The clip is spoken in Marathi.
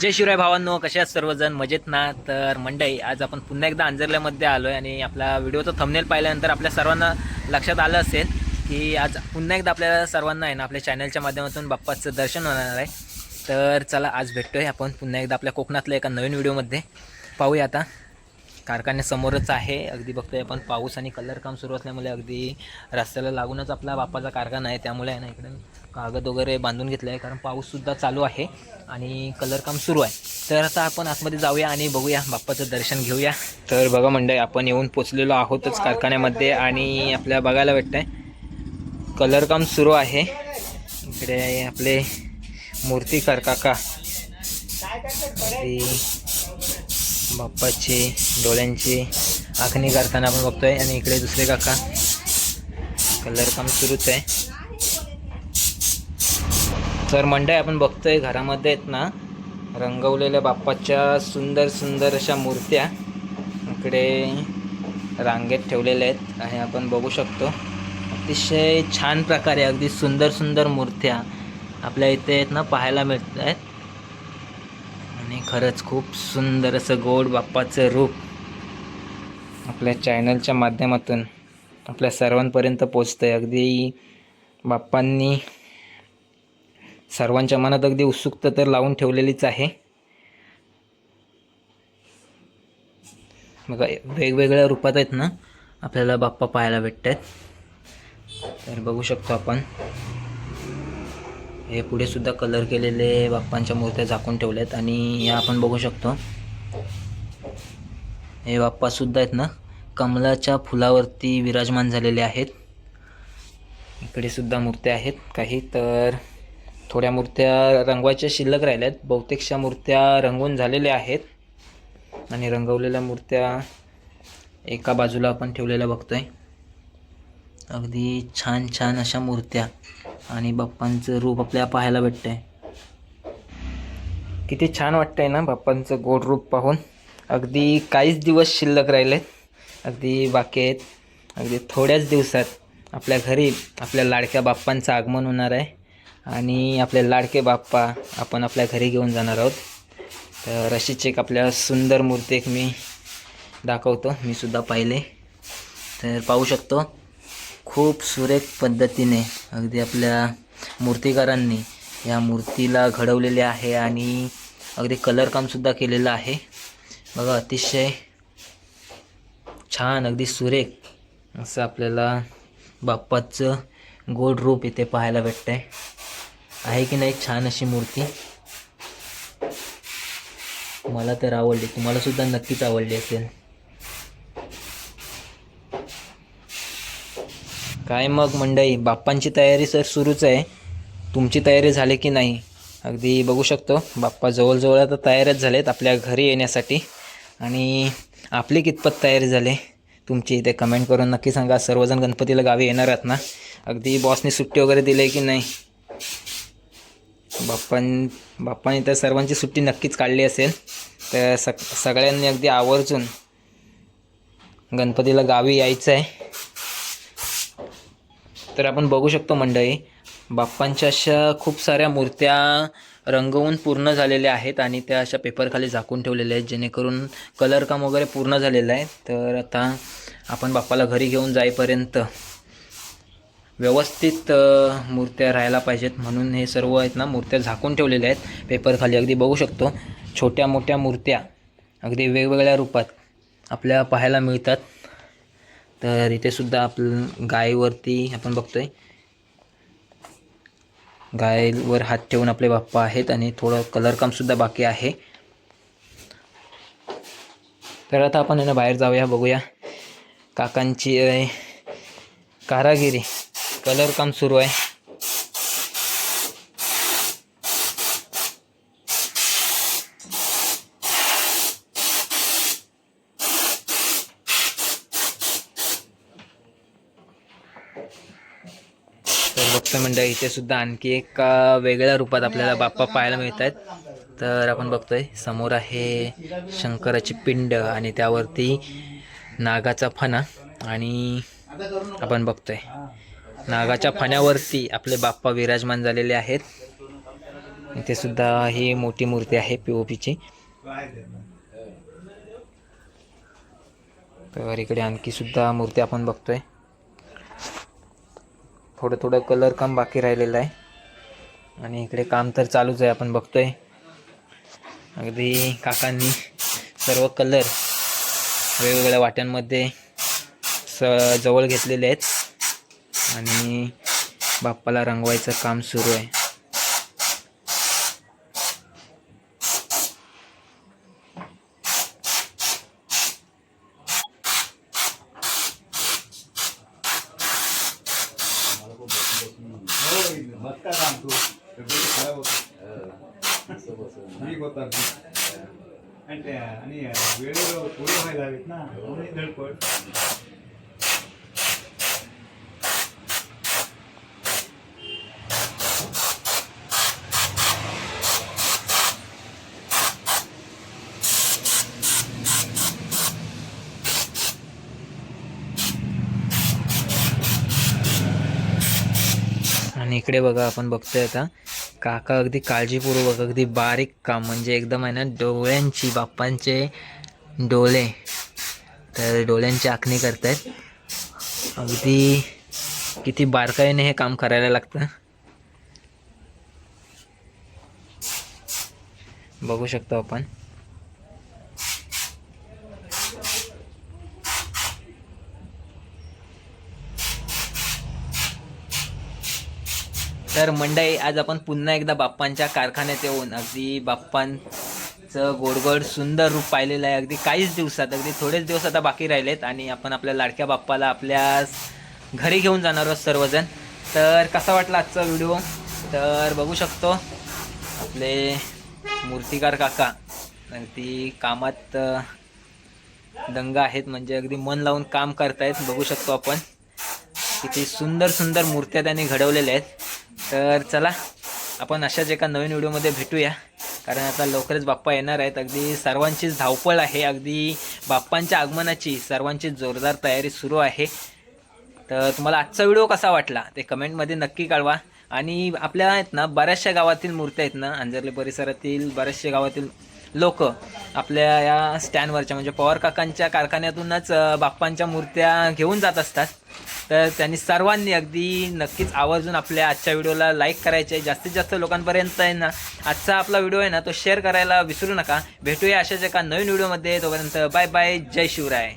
जय शिवराय भावांनो कसे सर्वजण? मजेत ना? तर मंडई आज आपण पुन्हा एकदा अंजरल्यामध्ये आलो आहे आणि आपला व्हिडिओचा थंबनेल पाहिल्यानंतर आपल्या सर्वांना लक्षात आलं असेल की आज पुन्हा एकदा आपल्या सर्वांना आहे ना आपल्या चॅनलच्या माध्यमातून बाप्पाचं दर्शन होणार आहे. तर चला आज भेटतोय आपण पुन्हा एकदा आपल्या कोकणातल्या एका नवीन व्हिडिओमध्ये. पाहूया आता. कारखान्यासमोरच आहे. अगदी बघतोय आपण पाऊस आणि कलर काम सुरू असल्यामुळे अगदी रस्त्याला लागूनच आपला बाप्पाचा कारखाना आहे. त्यामुळे आहे ना इकडे कागद वगैरे बांधून घेतलं आहे कारण पाऊससुद्धा चालू आहे आणि कलर काम सुरू आहे. तर आता आपण आतमध्ये जाऊया आणि बघूया बाप्पाचं दर्शन घेऊया. तर बघा मंडळी आपण येऊन पोचलेलो आहोतच कारखान्यामध्ये आणि आपल्याला बघायला भेटतंय कलर काम सुरू आहे. इकडे आपले मूर्तीकार काका. बाप्पाचे डोळ्यांची आखणी करताना आपण बघतोय. आणि इकडे दुसरे काका. कलर काम सुरूच आहे. तर मंडळी आपण बघतोय घरामध्ये आहेत ना रंगवलेल्या बाप्पाच्या सुंदर सुंदर अशा मूर्त्या. इकडे रांगेत ठेवलेल्या आहेत. आणि आपण बघू शकतो. अतिशय छान प्रकारे अगदी सुंदर सुंदर मूर्त्या आपल्या इथे आहेत ना पाहायला मिळत आहेत खरंच खूप सुंदर असं गोड बाप्पाचं रूप आपल्या चॅनलच्या माध्यमातून आपल्या सर्वांपर्यंत पोचतं आहे अगदी बाप्पांनी सर्वांच्या मनात अगदी उत्सुकता तर लावून ठेवलेलीच आहे. बघा वेगवेगळ्या रूपात आहेत ना आपल्याला बाप्पा पाहायला भेटत आहेत तर बघू शकतो आपण. हे पुढे सुद्धा कलर केलेले बाप्पांच्या मूर्त्या झाकून ठेवल्यात आणि या आपण बघू शकतो. हे बाप्पा सुद्धा आहेत ना कमलाच्या फुलावरती विराजमान झालेले आहेत. इकडे सुद्धा मूर्त्या आहेत काही तर थोड्या मूर्त्या रंगवायच्या शिल्लक राहिल्यात. बहुतेकशा मूर्त्या रंगवून झालेल्या आहेत. आणि रंगवलेल्या मूर्त्या एका बाजूला आपण ठेवलेल्या बघतोय. अगदी छान छान अशा मूर्त्या. आणि बाप्पांचं रूप आपल्याला पाहायला भेटतंय. किती छान वाटतंय ना बाप्पांचं गोड रूप पाहून. अगदी काहीच दिवस शिल्लक राहिलेत. अगदी बाकी आहेत. अगदी थोड्याच दिवसात आपल्या घरी आपल्या लाडक्या बाप्पांचं आगमन होणार आहे. आणि आपले लाडके बाप्पा आपण आपल्या घरी घेऊन जाणार आहोत. तर अशीच एक आपल्या सुंदर मूर्ती एक मी दाखवतो. मी सुद्धा पाहिले. तर पाहू शकतो. खूप सुरेख पद्धतीने अगदी आपल्या मूर्तिकारांनी या मूर्तीला घडवलेले आहे आणि अगदी कलर कामसुद्धा केलेलं आहे. बघा अतिशय छान अगदी सुरेख असं आपल्याला बाप्पाचं गोड रूप इथे पाहायला भेटतंय. आहे की नाही छान अशी मूर्ती? मला तर आवडली. तुम्हाला सुद्धा नक्कीच आवडली असेल. काय मग मंडई बाप्पांची तयारी सर सुरूच आहे. तुमची तयारी झाली की नाही? अगदी बघू शकतो. बाप्पा जवळजवळ आता तयारच झालेत आपल्या घरी येण्यासाठी. आणि आपली कितपत तयारी झाली? तुमची इथे कमेंट करून नक्की सांगा. सर्वजण गणपतीला गावी येणार आहात ना? अगदी बॉसनी सुट्टी वगैरे दिली आहे की नाही? बाप्पां बाप्पांनी तर सर्वांची सुट्टी नक्कीच काढली असेल. तर सग सगळ्यांनी अगदी आवर्जून गणपतीला गावी यायचं आहे तर आपण बघू शकतो मंडळी बाप्पांच्या अशा खूप साऱ्या मूर्त्या रंगवून पूर्ण झालेल्या आहेत आणि त्या अशा पेपरखाली झाकून ठेवलेल्या आहेत जेणेकरून कलर काम वगैरे पूर्ण झालेलं आहे. तर आता आपण बाप्पाला घरी घेऊन जाईपर्यंत व्यवस्थित मूर्त्या राहायला पाहिजेत म्हणून हे सर्व आहेत ना मूर्त्या झाकून ठेवलेल्या आहेत. पेपरखाली अगदी बघू शकतो. छोट्या मोठ्या मूर्त्या अगदी वेगवेगळ्या रूपात आपल्या पाहायला मिळतात. तर इथे सुद्धा आपलं गायीवरती आपण बघतोय. गायीवर हात ठेवून आपले बाप्पा आहेत आणि थोडं कलर कामसुद्धा बाकी आहे. तर आता आपण यानं बाहेर जाऊया बघूया. काकांची कारागिरी. कलर काम सुरू आहे. तर मंडळ इथे सुद्धा आणखी एक वेगळ्या रूपात आपल्याला बाप्पा पाहायला मिळत आहेत तर आपण बघतोय समोर आहे शंकराची पिंड आणि त्यावरती नागाचा फणा आणि आपण बघतोय नागाच्या फण्यावरती आपले बाप्पा विराजमान झालेले आहेत. इथे सुद्धा ही मोठी मूर्ती आहे पी ओ पीची. तर इकडे आणखी सुद्धा मूर्ती आपण बघतोय. थोडं थोडं कलर काम बाकी राहिलेलं आहे. आणि इकडे काम तर चालूच आहे आपण बघतोय. अगदी काकांनी सर्व कलर वेगवेगळ्या वाट्यांमध्ये स जवळ घेतलेले आहेत. आणि बाप्पाला रंगवायचं काम सुरू आहे. आणि त्या- आणि वेळेवर पुढे व्हायला हवेत ना. धडपड. आणि इकडे बघा आपण बघतोय आता. काका अगदी काळजीपूर्वक अगदी बारीक काम म्हणजे एकदम आहे ना डोळ्यांची बाप्पांचे डोळे. तर डोळ्यांची आखणी करतायत. अगदी किती बारकाईने हे काम करायला लागतं. बघू शकतो आपण. तर मंडई आज आपण पुन्हा एकदा बाप्पांच्या कारखान्यात येऊन अगदी बाप्पांचं गोडगोड सुंदर रूप पाहिलेलं आहे. अगदी काहीच दिवसात अगदी थोडेच दिवस आता बाकी राहिलेत आणि आपण आपल्या लाडक्या बाप्पाला आपल्या घरी घेऊन जाणार आहोत सर्वजण. तर कसा वाटला आजचा व्हिडिओ? तर बघू शकतो आपले मूर्तिकार काका. अगदी कामात दंग आहेत म्हणजे अगदी मन लावून काम करतायत. बघू शकतो आपण किती सुंदर सुंदर मूर्त्या त्यांनी घडवलेल्या आहेत. तर चला आपण अशाच एका नवीन व्हिडिओमध्ये भेटूया. कारण आता लवकरच बाप्पा येणार आहेत. अगदी सर्वांचीच धावपळ आहे. अगदी बाप्पांच्या आगमनाची सर्वांची जोरदार तयारी सुरू आहे. तर तुम्हाला आजचा व्हिडिओ कसा वाटला ते कमेंटमध्ये नक्की कळवा. आणि आपल्या आहेत ना बऱ्याचशा गावातील मूर्त्या आहेत ना अंजरले परिसरातील बऱ्याचशा गावातील लोक आपल्या या स्टँडवरच्या म्हणजे पवार काकांच्या कारखान्यातूनच बाप्पांच्या मूर्त्या घेऊन जात असतात. तर त्यांनी सर्वांनी अगदी नक्कीच आवर्जून आपल्या आजच्या व्हिडिओला लाईक करायचे. आहे जास्तीत जास्त लोकांपर्यंत आहे ना आजचा आपला व्हिडिओ आहे ना तो शेअर करायला विसरू नका. भेटूया अशाच एका नवीन व्हिडिओमध्ये. तोपर्यंत बाय बाय जय शिवराय.